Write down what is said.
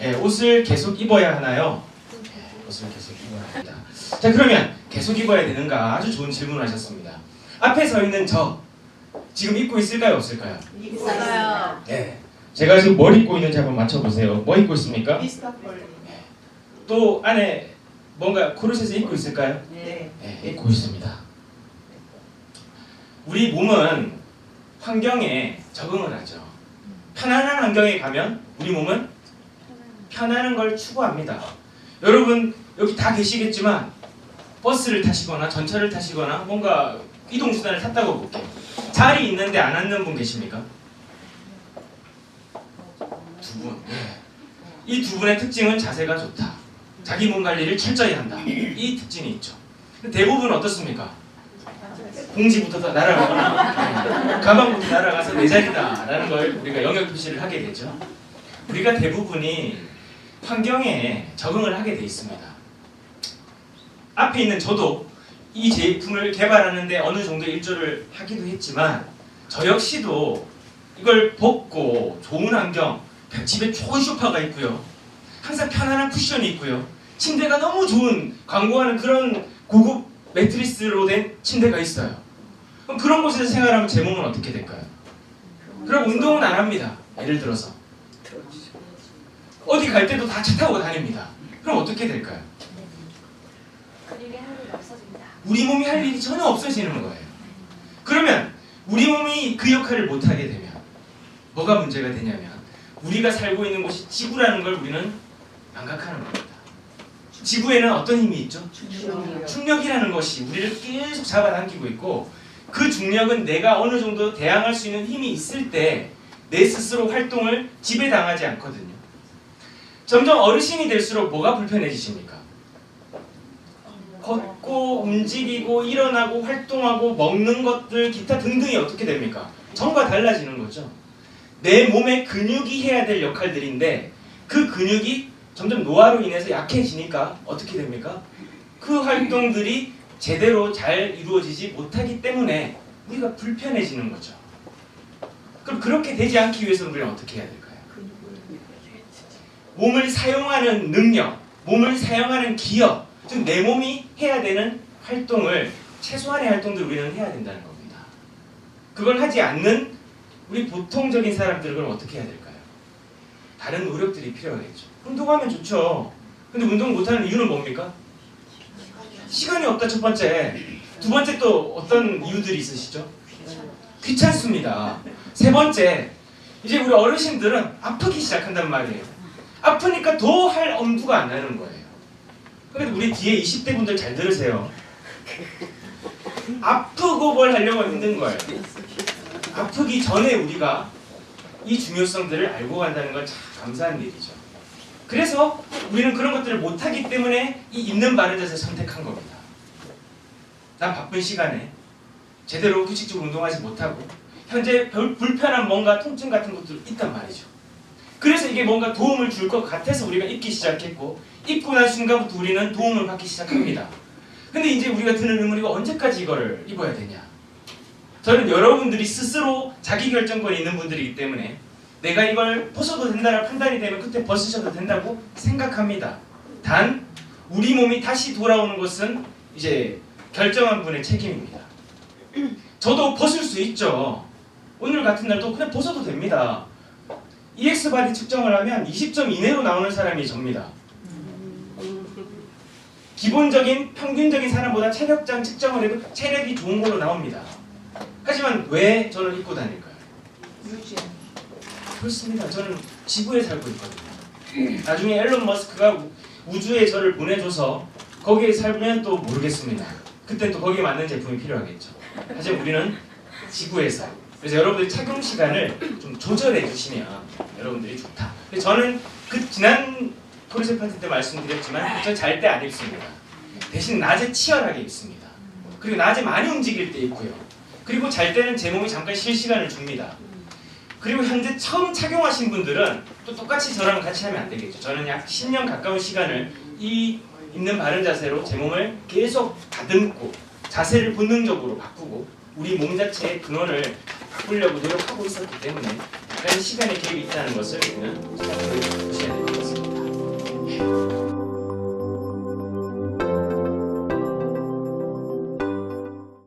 예, 옷을 계속 입어야 하나요? 예, 옷을 계속 입어야 합니다. 자 그러면 계속 입어야 되는가 아주 좋은 질문을 하셨습니다. 앞에 서 있는 저 지금 입고 있을까요 없을까요? 있어요. 네. 제가 지금 뭘 입고 있는지 한번 맞춰보세요. 뭐 입고 있습니까? 미스터폴리. 또 안에 뭔가 코르셋을 입고 있을까요? 네. 네, 입고 있습니다. 우리 몸은 환경에 적응을 하죠. 편안한 환경에 가면 우리 몸은 편안한 걸 추구합니다. 여러분 여기 다 계시겠지만 버스를 타시거나 전철을 타시거나 뭔가 이동수단을 탔다고 볼게요. 자리 있는데 안 앉는 분 계십니까? 두 분. 이 두 분의 특징은 자세가 좋다. 자기 몸 관리를 철저히 한다. 이 특징이 있죠. 대부분 어떻습니까? 공지부터 다 날아가거나 네. 가방부터 날아가서 내 자리다라는 걸 우리가 영역 표시를 하게 되죠. 우리가 대부분이 환경에 적응을 하게 돼 있습니다. 앞에 있는 저도 이 제품을 개발하는데 어느 정도 일조를 하기도 했지만 저 역시도 이걸 벗고 좋은 환경, 집에 좋은 소파가 있고요. 항상 편안한 쿠션이 있고요. 침대가 너무 좋은 광고하는 그런 고급 매트리스로 된 침대가 있어요. 그럼 그런 곳에서 생활하면 제 몸은 어떻게 될까요? 그럼 운동은 안 합니다. 예를 들어서 어디 갈 때도 다 차 타고 다닙니다. 그럼 어떻게 될까요? 우리 몸이 할 일이 전혀 없어지는 거예요. 그러면 우리 몸이 그 역할을 못 하게 되면 뭐가 문제가 되냐면 우리가 살고 있는 곳이 지구라는 걸 우리는 망각하는 겁니다. 지구에는 어떤 힘이 있죠? 중력 이라는 것이 우리를 계속 잡아당기고 있고 그 중력은 내가 어느 정도 대항할 수 있는 힘이 있을 때 내 스스로 활동을 지배당하지 않거든요. 점점 어르신이 될수록 뭐가 불편해지십니까? 걷고 움직이고 일어나고 활동하고 먹는 것들 기타 등등이 어떻게 됩니까? 전과 달라지는 거죠. 내 몸의 근육이 해야 될 역할들인데 그 근육이 점점 노화로 인해서 약해지니까 어떻게 됩니까? 그 활동들이 제대로 잘 이루어지지 못하기 때문에 우리가 불편해지는 거죠. 그럼 그렇게 되지 않기 위해서는 우리는 어떻게 해야 될까요? 몸을 사용하는 능력, 몸을 사용하는 기억, 즉 내 몸이 해야 되는 활동을 최소한의 활동들을 우리는 해야 된다는 겁니다. 그걸 하지 않는 우리 보통적인 사람들은 그럼 어떻게 해야 될까요? 다른 노력들이 필요하겠죠. 운동하면 좋죠. 근데 운동 못하는 이유는 뭡니까? 시간이 없다 첫 번째. 두 번째 또 어떤 이유들이 있으시죠? 귀찮습니다. 세 번째, 이제 우리 어르신들은 아프기 시작한단 말이에요. 아프니까 더 할 엄두가 안 나는 거예요. 근데 우리 뒤에 20대 분들 잘 들으세요. 아프고 뭘 하려고 힘든 거예요. 아프기 전에 우리가 이 중요성들을 알고 간다는 건 참 감사한 일이죠. 그래서 우리는 그런 것들을 못하기 때문에 이 있는 바른 자세 선택한 겁니다. 난 바쁜 시간에 제대로 규칙적으로 운동하지 못하고 현재 별 불편한 뭔가 통증 같은 것도 있단 말이죠. 그래서 이게 뭔가 도움을 줄 것 같아서 우리가 입기 시작했고 입고 난 순간부터 우리는 도움을 받기 시작합니다. 근데 이제 우리가 드는 의문이 언제까지 이거를 입어야 되냐? 저는 여러분들이 스스로 자기 결정권이 있는 분들이기 때문에 내가 이걸 벗어도 된다는 판단이 되면 그때 벗으셔도 된다고 생각합니다. 단 우리 몸이 다시 돌아오는 것은 이제 결정한 분의 책임입니다. 저도 벗을 수 있죠. 오늘 같은 날도 그냥 벗어도 됩니다. EX 바디 측정을 하면 20점 이내로 나오는 사람이 접니다. 기본적인 평균적인 사람보다 체력장 측정을 해도 체력이 좋은 걸로 나옵니다. 하지만 왜 저는 입고 다닐까요? 그렇습니다. 저는 지구에 살고 있거든요. 나중에 앨런 머스크가 우- 우주에 저를 보내줘서 거기에 살면 또 모르겠습니다. 그때 또 거기에 맞는 제품이 필요하겠죠. 하지만 우리는 지구에서 그래서 여러분들이 착용 시간을 좀 조절해 주시면 여러분들이 좋다. 저는 그 지난 토리세 파티 때 말씀드렸지만 저 잘 때 안 입습니다. 대신 낮에 치열하게 입습니다. 그리고 낮에 많이 움직일 때 입고요. 그리고 잘 때는 제 몸이 잠깐 쉴 시간을 줍니다. 그리고 현재 처음 착용하신 분들은 또 똑같이 저랑 같이 하면 안 되겠죠. 저는 약 10년 가까운 시간을 이 있는 바른 자세로 제 몸을 계속 다듬고 자세를 본능적으로 바꾸고 우리 몸 자체의 근원을 바꾸려고 노력하고 있었기 때문에 약간 시간의 개입이 있다는 것을 우리는 잘 보셔야 될 것 같습니다.